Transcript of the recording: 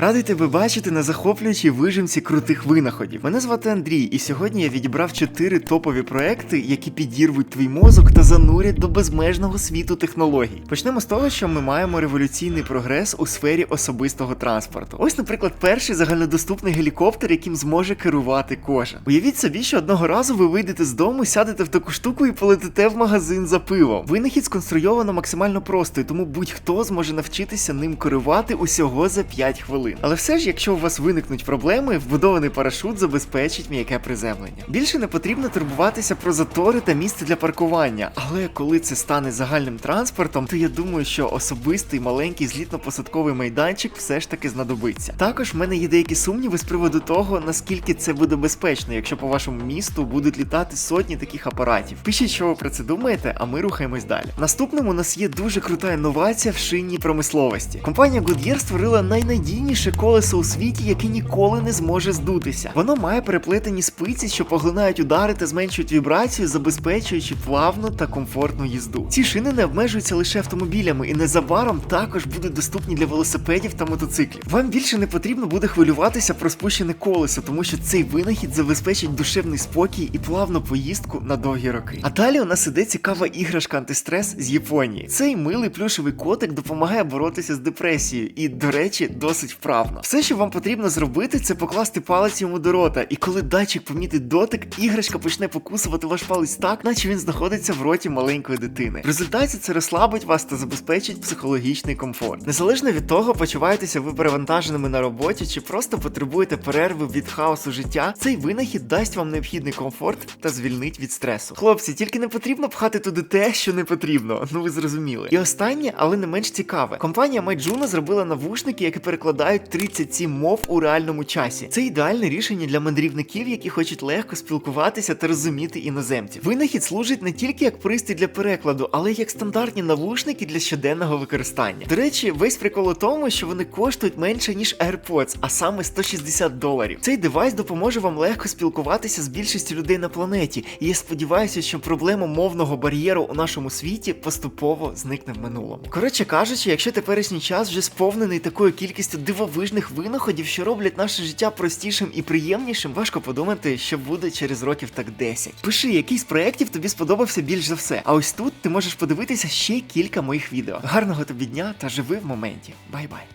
Радий тебе бачити на захоплюючій вижимці крутих винаходів. Мене звати Андрій, і сьогодні я відібрав чотири топові проекти, які підірвуть твій мозок та занурять до безмежного світу технологій. Почнемо з того, що ми маємо революційний прогрес у сфері особистого транспорту. Ось, наприклад, перший загальнодоступний гелікоптер, яким зможе керувати кожен. Уявіть собі, що одного разу ви вийдете з дому, сядете в таку штуку і полетите в магазин за пивом. Винахід сконструйовано максимально просто, і тому будь-хто зможе навчитися ним керувати усього за 5 хвилин. Але все ж, якщо у вас виникнуть проблеми, вбудований парашут забезпечить м'яке приземлення. Більше не потрібно турбуватися про затори та місце для паркування. Але коли це стане загальним транспортом, то я думаю, що особистий маленький злітно-посадковий майданчик все ж таки знадобиться. Також в мене є деякі сумніви з приводу того, наскільки це буде безпечно, якщо по вашому місту будуть літати сотні таких апаратів. Пишіть, що ви про це думаєте, а ми рухаємось далі. Наступним у нас є дуже крута інновація в шинній промисловості. Компанія Goodyear створила найнадійніше колесо у світі, яке ніколи не зможе здутися. Воно має переплетені спиці, що поглинають удари та зменшують вібрацію, забезпечуючи плавну та комфортну їзду. Ці шини не обмежуються лише автомобілями і незабаром також будуть доступні для велосипедів та мотоциклів. Вам більше не потрібно буде хвилюватися про спущене колесо, тому що цей винахід забезпечить душевний спокій і плавну поїздку на довгі роки. А далі у нас іде цікава іграшка антистрес з Японії. Цей милий плюшевий котик допомагає боротися з депресією і, до речі, досить вправно. Все, що вам потрібно зробити, це покласти палець йому до рота, і коли датчик помітить дотик, іграшка почне покусувати ваш палець так, наче він знаходиться в роті маленької дитини. В результаті це розслабить вас та забезпечить психологічний комфорт. Незалежно від того, почуваєтеся ви перевантаженими на роботі чи просто потребуєте перерви від хаосу життя, цей винахід дасть вам необхідний комфорт та звільнить від стресу. Хлопці, тільки не потрібно пхати туди те, що не потрібно. Ну ви зрозуміли. І останнє, але не менш цікаве. Компанія Майджуна зробила навушники, які перекладають 37 мов у реальному часі. Це ідеальне рішення для мандрівників, які хочуть легко спілкуватися та розуміти іноземців. Винахід служить не тільки як пристрій для перекладу, але й як стандартні навушники для щоденного використання. До речі, весь прикол у тому, що вони коштують менше ніж AirPods, а саме 160 доларів. Цей девайс допоможе вам легко спілкуватися з більшістю людей на планеті, і я сподіваюся, що проблема мовного бар'єру у нашому світі поступово зникне в минулому. Коротше кажучи, якщо теперішній час вже сповнений такою кількістю дивовижних винаходів, що роблять наше життя простішим і приємнішим, важко подумати, що буде через років так 10. Пиши, який з проєктів тобі сподобався більш за все. А ось тут ти можеш подивитися ще кілька моїх відео. Гарного тобі дня та живи в моменті. Бай-бай.